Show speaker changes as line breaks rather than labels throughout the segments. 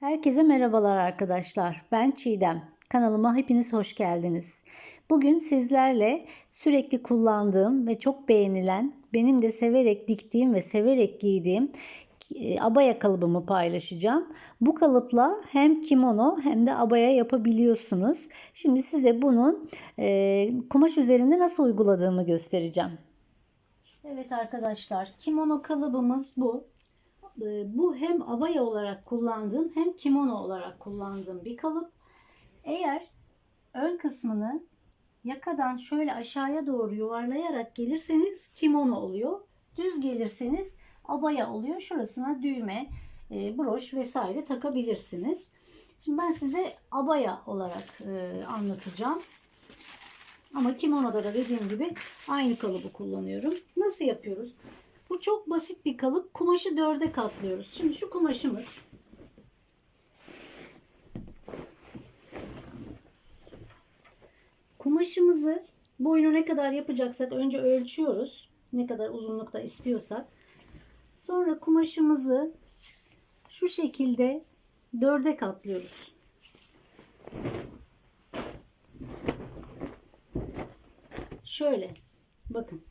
Herkese merhabalar arkadaşlar. Ben Çiğdem. Kanalıma hepiniz hoş geldiniz. Bugün sizlerle sürekli kullandığım ve çok beğenilen, benim de severek diktiğim ve severek giydiğim e, abaya kalıbımı paylaşacağım. Bu kalıpla hem kimono hem de abaya yapabiliyorsunuz. Şimdi size bunun e, kumaş üzerinde nasıl uyguladığımı göstereceğim. Evet arkadaşlar, kimono kalıbımız bu. Ee, Bu hem abaya olarak kullandığım hem kimono olarak kullandığım bir kalıp. Eğer ön kısmını yakadan şöyle aşağıya doğru yuvarlayarak gelirseniz kimono oluyor. Düz gelirseniz abaya oluyor. Şurasına düğme, e, broş vesaire takabilirsiniz. Şimdi ben size abaya olarak e, anlatacağım. Ama kimonoda da dediğim gibi aynı kalıbı kullanıyorum. Nasıl yapıyoruz? Bu çok basit bir kalıp. Kumaşı dörde katlıyoruz. Şimdi şu kumaşımız. Kumaşımızı boyunu ne kadar yapacaksak önce ölçüyoruz. Ne kadar uzunlukta istiyorsak. Sonra kumaşımızı şu şekilde dörde katlıyoruz. Şöyle bakın.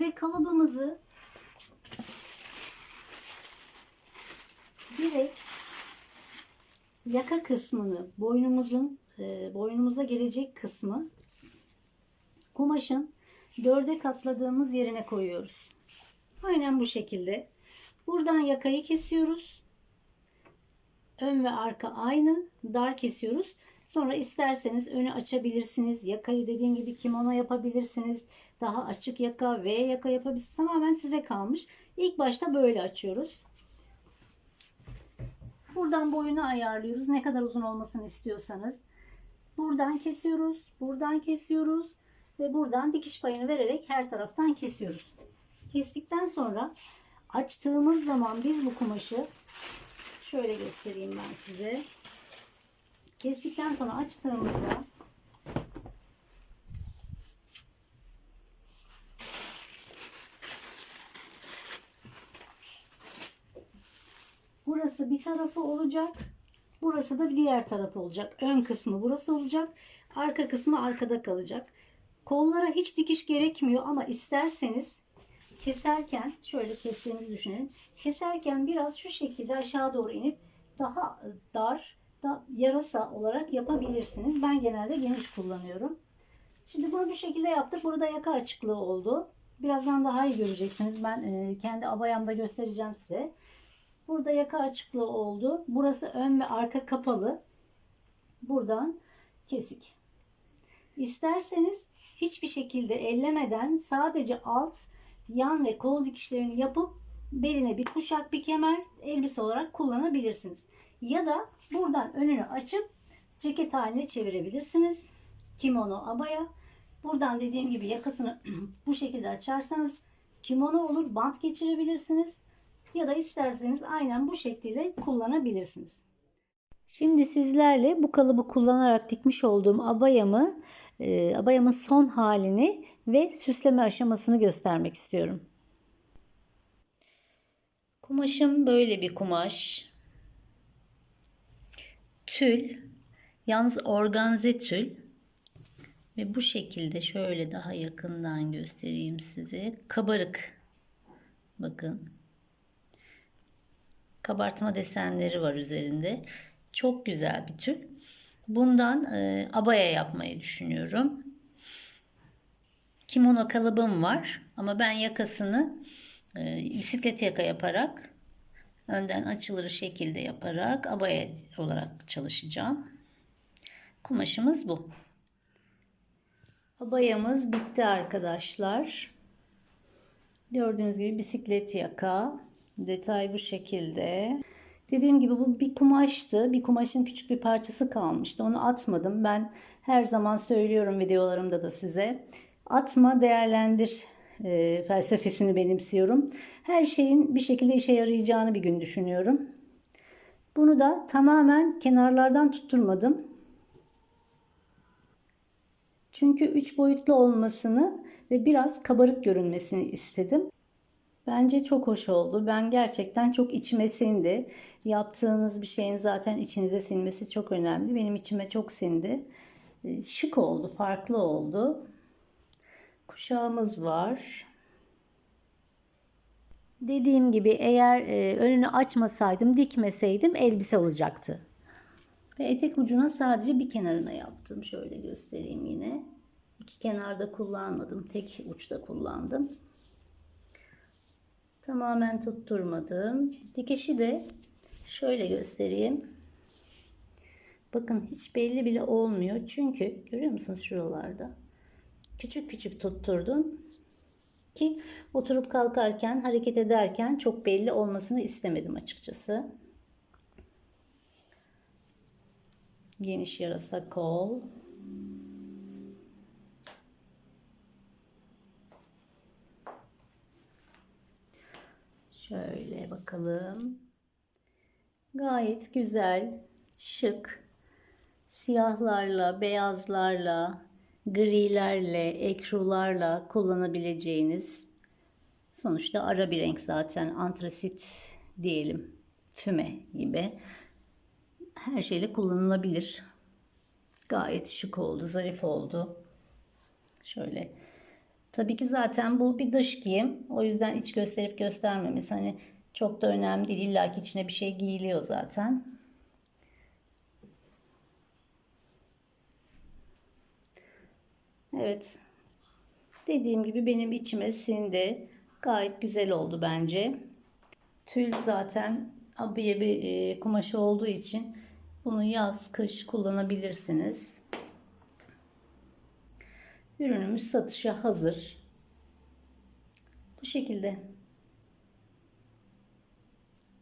ve kalıbımızı direkt yaka kısmını boynumuzun e, boynumuza gelecek kısmı kumaşın dörde katladığımız yerine koyuyoruz. Aynen bu şekilde. Buradan yakayı kesiyoruz. Ön ve arka aynı. Dar kesiyoruz. Sonra isterseniz önü açabilirsiniz. Yakayı dediğim gibi kimono yapabilirsiniz. Daha açık yaka, V yaka yapabilirsiniz. Tamamen size kalmış. İlk başta böyle açıyoruz. Buradan boyunu ayarlıyoruz. Ne kadar uzun olmasını istiyorsanız. Buradan kesiyoruz. Buradan kesiyoruz. Ve buradan dikiş payını vererek her taraftan kesiyoruz. Kestikten sonra açtığımız zaman biz bu kumaşı şöyle göstereyim ben size. Kestikten sonra açtığımızda burası bir tarafı olacak. Burası da bir diğer tarafı olacak. Ön kısmı burası olacak. Arka kısmı arkada kalacak. Kollara hiç dikiş gerekmiyor ama isterseniz keserken şöyle kestiğimizi düşünelim. Keserken biraz şu şekilde aşağı doğru inip daha dar da yarasa olarak yapabilirsiniz. Ben genelde geniş kullanıyorum. Şimdi bunu bu şekilde yaptık. Burada yaka açıklığı oldu. Birazdan daha iyi göreceksiniz. Ben e, kendi abayamda göstereceğim size. Burada yaka açıklığı oldu. Burası ön ve arka kapalı. Buradan kesik. İsterseniz hiçbir şekilde ellemeden sadece alt, yan ve kol dikişlerini yapıp beline bir kuşak, bir kemer elbise olarak kullanabilirsiniz. Ya da buradan önünü açıp ceket haline çevirebilirsiniz. Kimono abaya. Buradan dediğim gibi yakasını bu şekilde açarsanız kimono olur. Bant geçirebilirsiniz. Ya da isterseniz aynen bu şekilde kullanabilirsiniz. Şimdi sizlerle bu kalıbı kullanarak dikmiş olduğum abayamı, e, abayamın son halini ve süsleme aşamasını göstermek istiyorum. Kumaşım böyle bir kumaş tül yalnız organze tül. Ve bu şekilde şöyle daha yakından göstereyim size. Kabarık. Bakın. Kabartma desenleri var üzerinde. Çok güzel bir tül. Bundan e, abaya yapmayı düşünüyorum. Kimono kalıbım var ama ben yakasını e, bisiklet yaka yaparak önden açılır şekilde yaparak abaya olarak çalışacağım. Kumaşımız bu. Abayamız bitti arkadaşlar. Gördüğünüz gibi bisiklet yaka. Detay bu şekilde. Dediğim gibi bu bir kumaştı. Bir kumaşın küçük bir parçası kalmıştı. Onu atmadım. Ben her zaman söylüyorum videolarımda da size. Atma, değerlendir e, felsefesini benimsiyorum. Her şeyin bir şekilde işe yarayacağını bir gün düşünüyorum. Bunu da tamamen kenarlardan tutturmadım. Çünkü üç boyutlu olmasını ve biraz kabarık görünmesini istedim. Bence çok hoş oldu. Ben gerçekten çok içime sindi. Yaptığınız bir şeyin zaten içinize sinmesi çok önemli. Benim içime çok sindi. Ee, Şık oldu, farklı oldu. Kuşağımız var. Dediğim gibi eğer e, önünü açmasaydım, dikmeseydim elbise olacaktı. Ve etek ucuna sadece bir kenarına yaptım. Şöyle göstereyim yine. İki kenarda kullanmadım. Tek uçta kullandım. Tamamen tutturmadım. Dikişi de şöyle göstereyim. Bakın hiç belli bile olmuyor. Çünkü görüyor musunuz şuralarda? Küçük küçük tutturdum. Ki oturup kalkarken, hareket ederken çok belli olmasını istemedim açıkçası. Geniş yarasa kol. Şöyle bakalım. Gayet güzel, şık. Siyahlarla, beyazlarla, grilerle, ekrularla kullanabileceğiniz sonuçta ara bir renk zaten antrasit diyelim füme gibi her şeyle kullanılabilir. Gayet şık oldu, zarif oldu. Şöyle. Tabii ki zaten bu bir dış giyim. O yüzden iç gösterip göstermemiz hani çok da önemli değil. İlla ki içine bir şey giyiliyor zaten. Evet. Dediğim gibi benim içime sindi. Gayet güzel oldu bence. Tül zaten abiye bir e, kumaşı olduğu için bunu yaz, kış kullanabilirsiniz. Ürünümüz satışa hazır. Bu şekilde.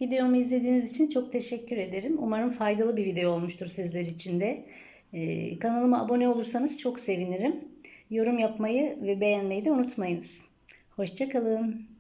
Videomu izlediğiniz için çok teşekkür ederim. Umarım faydalı bir video olmuştur sizler için de. Ee, kanalıma abone olursanız çok sevinirim. Yorum yapmayı ve beğenmeyi de unutmayınız. Hoşçakalın.